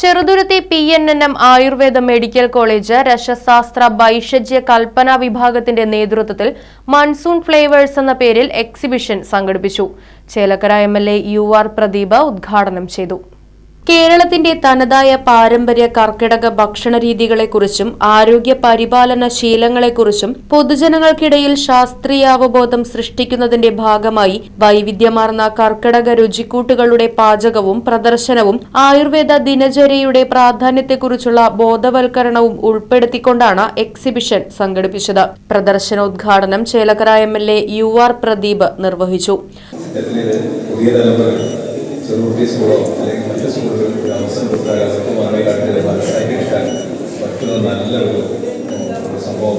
Cheruthuruthy P N N M Ayurveda medical college രസശാസ്ത്ര വൈഷജ്യ കൽപ്പന വിഭാഗത്തിന്റെ നേതൃത്വത്തിൽ മൺസൂൺ ഫ്ലേവേഴ്സ് എന്ന പേരിൽ എക്സിബിഷൻ സംഘടിപ്പിച്ചു. Chelakkara M L A U R Pradeep ഉദ്ഘാടനം ചെയ്തു. കേരളത്തിന്റെ തനതായ പാരമ്പര്യ കർക്കിടക ഭക്ഷണ രീതികളെക്കുറിച്ചും ആരോഗ്യ പരിപാലന ശീലങ്ങളെക്കുറിച്ചും പൊതുജനങ്ങൾക്കിടയിൽ ശാസ്ത്രീയാവബോധം സൃഷ്ടിക്കുന്നതിന്റെ ഭാഗമായി വൈവിധ്യമാർന്ന കർക്കിടക രുചിക്കൂട്ടുകളുടെ പാചകവും പ്രദർശനവും ആയുർവേദ ദിനചര്യയുടെ പ്രാധാന്യത്തെക്കുറിച്ചുള്ള ബോധവൽക്കരണവും ഉൾപ്പെടുത്തിക്കൊണ്ടാണ് എക്സിബിഷൻ സംഘടിപ്പിച്ചത്. പ്രദർശനോദ്ഘാടനം Chelakkara M L A U R Pradeep നിർവഹിച്ചു ഇതിൽ പുതിയ തലമുറ ചെറുകുട്ടി സ്കൂളോ അല്ലെങ്കിൽ മറ്റു സ്കൂളുകളിൽ ഒരു അവസരം കൊടുത്താൽ അവർക്ക് മാനവികാട്ടിൽ മനസ്സിലാക്കിയെടുക്കാൻ പറ്റുന്ന നല്ല ഒരു ഒരു സംഭവം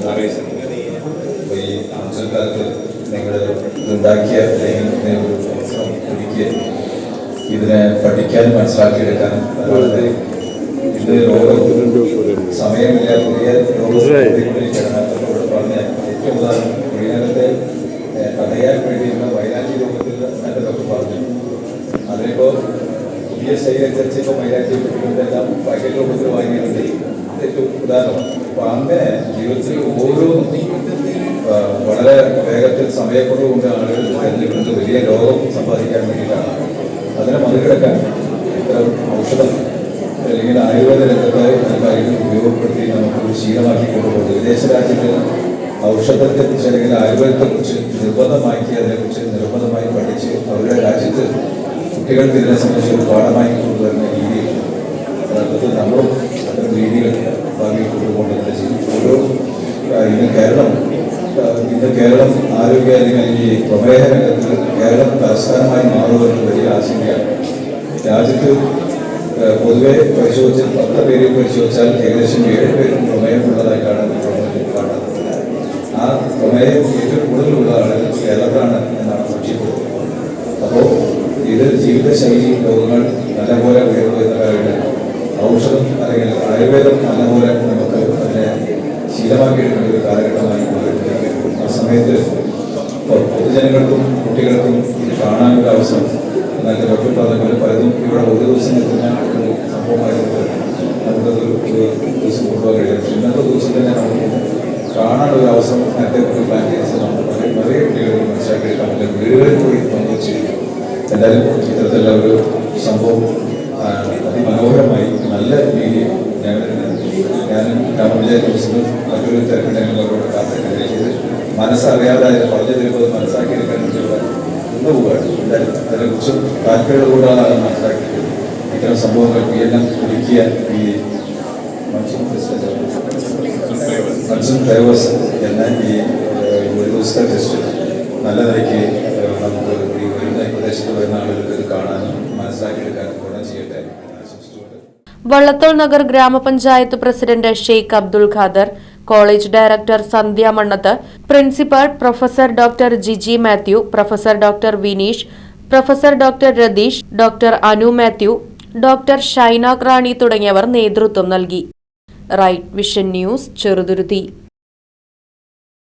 അപ്പോൾ ഈ ആവശ്യക്കാലത്ത് നിങ്ങൾ ഇതുണ്ടാക്കിയ അല്ലെങ്കിൽ അവസരം ഒരുക്കിയ ഇതിനെ പഠിക്കാനും മനസ്സിലാക്കിയെടുക്കാനും അതുപോലെ ഇത് ലോകം സമയമില്ല. പുതിയ ലോകം പറഞ്ഞ ഏറ്റവും ഉദാഹരണം കുടിനകത്തെ തടയാൻ വേണ്ടിയുള്ള വൈരാഗ്യ രൂപത്തിൽ നല്ലതൊക്കെ പറഞ്ഞു. അതിനിപ്പോ പുതിയ ശൈലി അനുസരിച്ച് ഇപ്പൊ മൈരാഗ്യ എല്ലാം പാക്കറ്റ് രൂപത്തിൽ വാങ്ങിയിട്ടുണ്ട്. ഇത് ഏറ്റവും ഉദാഹരണമാണ് അപ്പൊ അങ്ങനെ ജീവിതത്തിൽ ഓരോ വളരെ വേഗത്തിൽ സമയക്കുറവ് കൊണ്ട് ആളുകൾ തെരഞ്ഞെടുക്കുന്നത് വലിയ രോഗം സമ്പാദിക്കാൻ വേണ്ടിയിട്ടാണ്. അതിനെ മറികടക്കാൻ ഇത്തരം ഔഷധം അല്ലെങ്കിൽ ആയുർവേദ രംഗത്തെ കാര്യങ്ങൾ ഉപയോഗപ്പെടുത്തി നമുക്ക് ഒരു ശീലമാക്കി കൊണ്ടുപോകുന്നത് വിദേശ രാജ്യങ്ങളിൽ ഔഷധത്തെക്കുറിച്ച് അല്ലെങ്കിൽ ആയുർവേദത്തെക്കുറിച്ച് നിർബന്ധമാക്കി അതിനെക്കുറിച്ച് നിർബന്ധമായി പഠിച്ച് അവരുടെ രാജ്യത്ത് കുട്ടികൾക്ക് ഇതിനെ സംബന്ധിച്ച് ഒരു പാഠമായി കൊണ്ടുവരുന്ന രീതിയിൽ യഥാർത്ഥത്തിൽ നമ്മളും അത്തരം രീതികൾ ഭാവിയിൽ കൊണ്ടുപോകേണ്ടത് ചെയ്യും ഓരോ ആ, ഇന്ന് കേരളം ആ, ഇന്ന് കേരളം ആരോഗ്യ അല്ലെങ്കിൽ പ്രമേഹ രംഗത്ത് കേരളം തലസ്ഥാനമായി മാറുമെന്ന് വലിയ ആശങ്കയാണ്. രാജ്യത്ത് പൊതുവെ പരിശോധിച്ച് പത്ത് പേര് പരിശോധിച്ചാൽ ഏകദേശം ഏഴ് പേരും കാണുന്നത് ആ പ്രമേയം ഏറ്റവും കൂടുതലുള്ളതാണ് കേരളത്തിലാണ് എന്നാണ് സൂക്ഷിക്കുന്നത് അപ്പോൾ ഇത് ജീവിതശൈലി രോഗങ്ങൾ നല്ലപോലെ ഉയർന്നു എന്ന കാര്യത്തിൽ ഔഷധം അല്ലെങ്കിൽ ആയുർവേദം നല്ലപോലെ നമുക്ക് അതിനെ ശീലമാക്കിയെടുക്കേണ്ട ഒരു കാലഘട്ടമായി മാറിയിട്ടുണ്ട് ആ സമയത്ത് പൊതുജനങ്ങൾക്കും കുട്ടികൾക്കും ഇത് കാണാനൊരു അവസരം. എന്നാൽ പറഞ്ഞ പലതും ഇവിടെ ഒരു ദിവസം എത്തുന്ന ഒരു സംഭവമായിരുന്നു. നമുക്കത് ദിവസം കൊണ്ടുപോകാൻ കഴിയും ഇന്നത്തെ ദിവസം തന്നെ നമുക്ക് കാണാനൊരു അവസരം നേരത്തെ ഒരു പ്ലാൻ ചെയ്ത് വളരെ വളരെ കുട്ടികൾ മനസ്സിലാക്കിയെടുക്കാൻ പറ്റും വീടുകളിൽ പോയി പങ്കുവച്ച് എന്തായാലും ഇത്തരത്തിലുള്ള ഒരു സംഭവം അതിമനോഹരമായി നല്ല രീതിയിൽ ഗ്രാമപഞ്ചായത്ത് പ്രസിഡന്റ് മറ്റൊരു തിരക്കുണ്ടെങ്കിലവരോട് കാത്തിരിക്കുന്നത് ചെയ്ത്. മനസ്സറിയാതെ അതിനെ പറഞ്ഞു തരുമ്പോൾ മനസ്സിലാക്കിയെടുക്കാൻ വേണ്ടിയുള്ള കൊണ്ടുപോവുകയാണ് എന്തായാലും അതിനെക്കുറിച്ച് താല്പര്യമുള്ള മനസ്സിലാക്കിയത് ഇത്തരം സംഭവങ്ങൾ എല്ലാം ഒരുക്കിയ ഈ മൺസൂൺ ഫ്ലേവേഴ്സ് എന്ന ഈ ഒരു ദിവസത്തെ ഫെസ്റ്റ് നല്ല നിലയ്ക്ക് നമുക്ക് ഈ വരുന്ന പ്രദേശത്ത് വരുന്ന ആളുകൾക്ക് ഇത് കാണാനും മനസ്സിലാക്കിയെടുക്കാനും ഗുണം ചെയ്യട്ടെ വള്ളത്തോൾ നഗർ ഗ്രാമപഞ്ചായത്ത് president Sheikh Abdul Khader college director Sandhya Mannath principal professor doctor Jiji Mathew professor doctor Vineesh professor doctor Ratheesh doctor Anu Mathew doctor Shaina Rani തുടങ്ങിയവർ നേതൃത്വം നൽകി. Right vision news Cheruthuruthy.